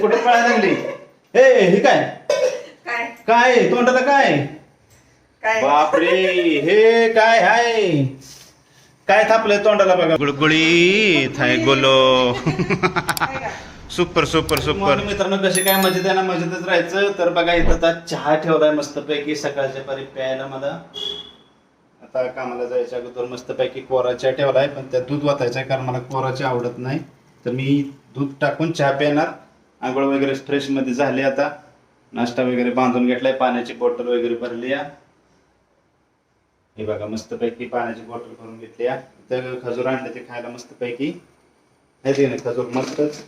कुठे पळायला लागली? ए हे काय? काय? काय? तोंडाला काय? काय? बापरे हे काय आहे काय थापलंय तोंडाला बघा. गुळगुळी थाय गोलो? Super super super. मित्रांनो कसे काय मजेत आहे ना? मजेतच राहायचं. तर बघा इथं आता चहा ठेवलाय मस्तपैकी. सकाळच्या परी प्यायला मला. आता कामाला जायच्या अगोदर मस्तपैकी कोरा चहा ठेवलाय. पण त्यात दूध वाचायचं आहे कारण मला कोरा चहा आवडत नाही. तर मी दूध टाकून चहा पिणार. आंघोळ वगैरे फ्रेशमध्ये झाली आता. नाश्ता वगैरे बांधून घेतलाय पाण्याची बॉटल वगैरे भरली या. हे बघा मस्तपैकी पाण्याची बॉटल भरून घेतली या. इथं खजूर आणले ते खायला मस्तपैकी. आहे ते नाही खजूर मस्तच.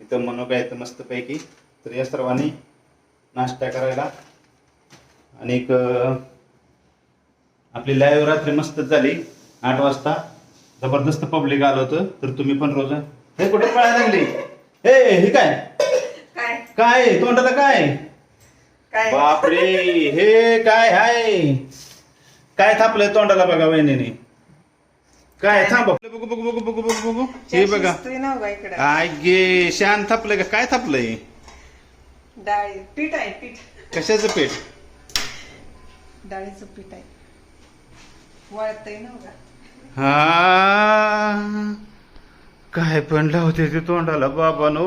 इथं मनोगा येतं मस्तपैकी. तर या सर्वांनी नाश्ता करायला. आणि एक आपली लाईव्ह रात्री मस्तच झाली. आठ वाजता. जबरदस्त पब्लिक आलं होतं तर तुम्ही पण रोज. हे कुठे पळायला लागली? हे हे काय? काय? काय? तोंडाला काय? काय? बापरे हे काय आहे काय थापलंय तोंडाला बघा वहिनीने? काय? थांब बघू बघू बघू बघू बघू बघू. हे बघा. शिजतोय ना बघा इकडं. काय गे शान थापलंय का? काय थापलंय? डाळी पीठ आहे पीठ. कशाचं पेट डाळीचं पीठ आहे. वळतय ना हा. काय पण लावते ते तोंडाला बाबा नो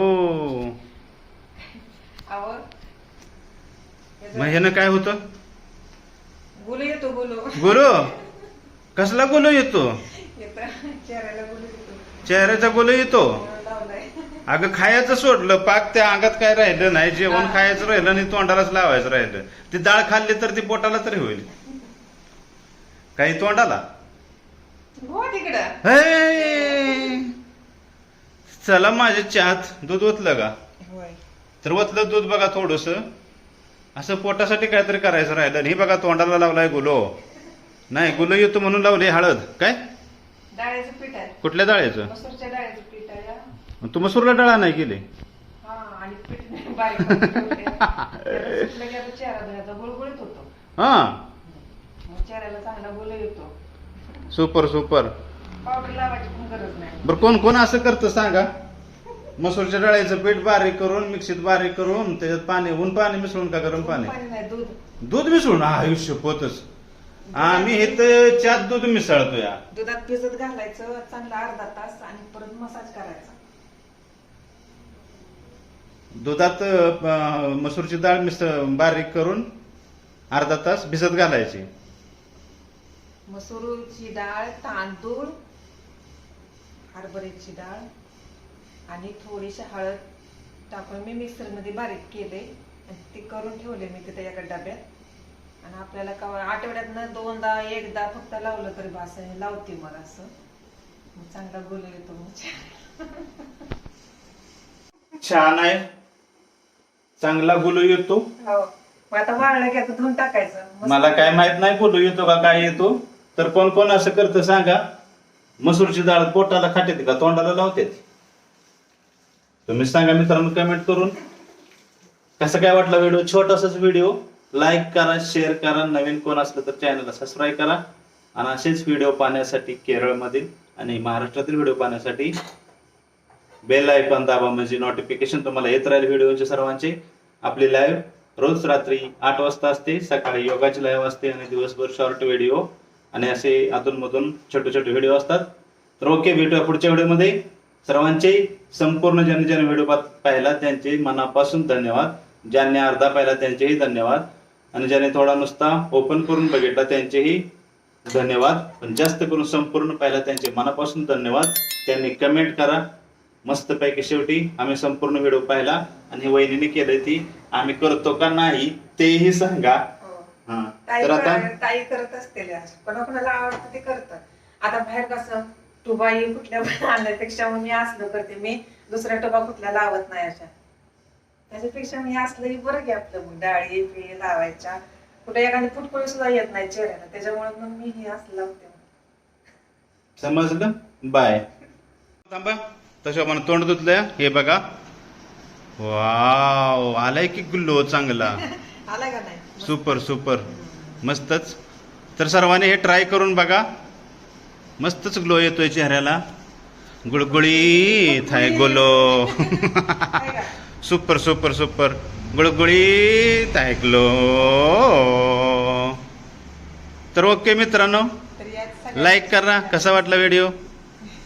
मग ह्यानं काय होतं? गुलू येतो गुलू. कसला गुलू येतो? चेहऱ्याचा गुलू येतो? अगं खायचं सोडलं पाक त्या अंगात काय राहिलं नाही जेवण खायचं राहिलं आणि तोंडालाच लावायचं राहिलं. ती डाळ खाल्ली तर ती पोटाला तरी होईल. काही तोंडाला? हो तिकडं. हे! चला माझ्या चहात दूध ओतलं का? होय. तर ओतलं दूध बघा थोडस. असं पोटासाठी काहीतरी करायचं राहिलं. आणि हे बघा तोंडाला लावलाय गुलो. नाही गुलो येतो म्हणून लावली हळद. काय? डाळीचं पीठ आहे. कुठल्या मसूरच्या पीठ आहे तू मसूरला डाळा नाही गेली हा आणि पीठ बारीक करून ठेवलंय. त्याला सुटलं की आता चेहरा धुवायचा गुळगुळीत होतो. हा. मग चेहऱ्याला चांगला गुलू येतो. Super super. बरं कोण कोण असं करतं सांगा? मसूरच्या डाळीचं पीठ बारीक करून मिक्सीत बारीक करून त्याच्यात पाणी ऊन पाणी मिसळून का गरम पाणी? दूध मिसळून? हा आयुष्य पोतच. आम्ही इथं चार दूध मिसळतो या दुधात भिजत घालायचं चांगला अर्धा तास आणि परत मसाज करायचा. दुधात अं, मसूरची डाळ मिस बारीक करून अर्धा तास भिजत घालायची. मसूरची डाळ तांदूळ हरभऱ्याची डाळ आणि थोडीशी हळद टाकून मी मिक्सरमध्ये बारीक केले. आणि ते करून ठेवले मी तिथे एका डब्यात. आणि आपल्याला का आठवड्यातनं दोनदा एकदा फक्त लावलं तरी बास लावते मग असं. चांगला गोल येतो मग. छान आहे. चांगला गुलू येतो. हो. आता वाळलं की आता धुवून टाकायचं. मला काय माहीत नाही गुलू येतो का काय येतो. तर कोण कोण असं करतं सांगा. मसूरची डाळ पोटाला खाते का? तोंडाला लावते तुम्ही सांगा मित्रांनो कमेंट करून. कसं काय वाटलं व्हिडिओ? छोटासाच व्हिडिओ. लाईक करा शेअर करा. नवीन कोण असलं तर चॅनलला सबस्क्राईब करा. आणि असेच व्हिडिओ पाहण्यासाठी केरळमधील आणि महाराष्ट्रातील व्हिडिओ पाहण्यासाठी बेल आयकॉन दाबा म्हणजे नोटिफिकेशन तुम्हाला येत राहील व्हिडिओचे सर्वांचे. आपली लाईव्ह रोज रात्री आठ वाजता असते सकाळी योगाची लाईव्ह असते आणि दिवसभर शॉर्ट व्हिडिओ आणि असे अधूनमधून छोटे छोटे व्हिडिओ असतात. तर ओके भेटूया पुढच्या व्हिडिओमध्ये सर्वांचे संपूर्ण ज्यांनी ज्यांनी व्हिडिओ पाहिला त्यांचे मनापासून धन्यवाद. ज्यांनी अर्धा पाहिला त्यांचेही धन्यवाद. आणि ज्याने थोडा नुसता ओपन करून बघितला त्यांचेही धन्यवाद. पण जास्त करून संपूर्ण पाहिला त्यांचे मनापासून धन्यवाद. त्यांनी कमेंट करा. मस्तपैकी शेवटी आम्ही संपूर्ण व्हिडिओ पाहिला. आणि वहिनीने केलंय ती. आम्ही करतो का नाही तेही सांगा. ताई तर आता? कर- ताई करत असते पण कोणाला आवडतं ते करतात. आता बाहेर कसं टुबाई कुठल्या पण आणण्यापेक्षा मग मी असलं करते. मी दुसऱ्या टोबा कुठल्या लावत नाही अशा. त्याच्यापेक्षा मी असलं की बरं की आपलं मग डाळी पिळी लावायच्या. कुठे एखादी फुटकुळी सुद्धा येत नाही चेहऱ्याला. त्याच्यामुळे मग मी हे असं लावते. समजलं? बाय. थांबा. तशा मला तोंड धुतलंय. हे बघा. वाव. आलाय की गुल्लो चांगला. आला का नाही? Super super. मस्तच. तर सर्वांनी हे ट्राय करून बघा. मस्तच ग्लो येतोय चेहऱ्याला. गुळगुळी थाय गोलो? Super super super. गुळगुळीत ऐकलो तर ओके मित्रांनो. लाईक करा. कसा वाटला व्हिडिओ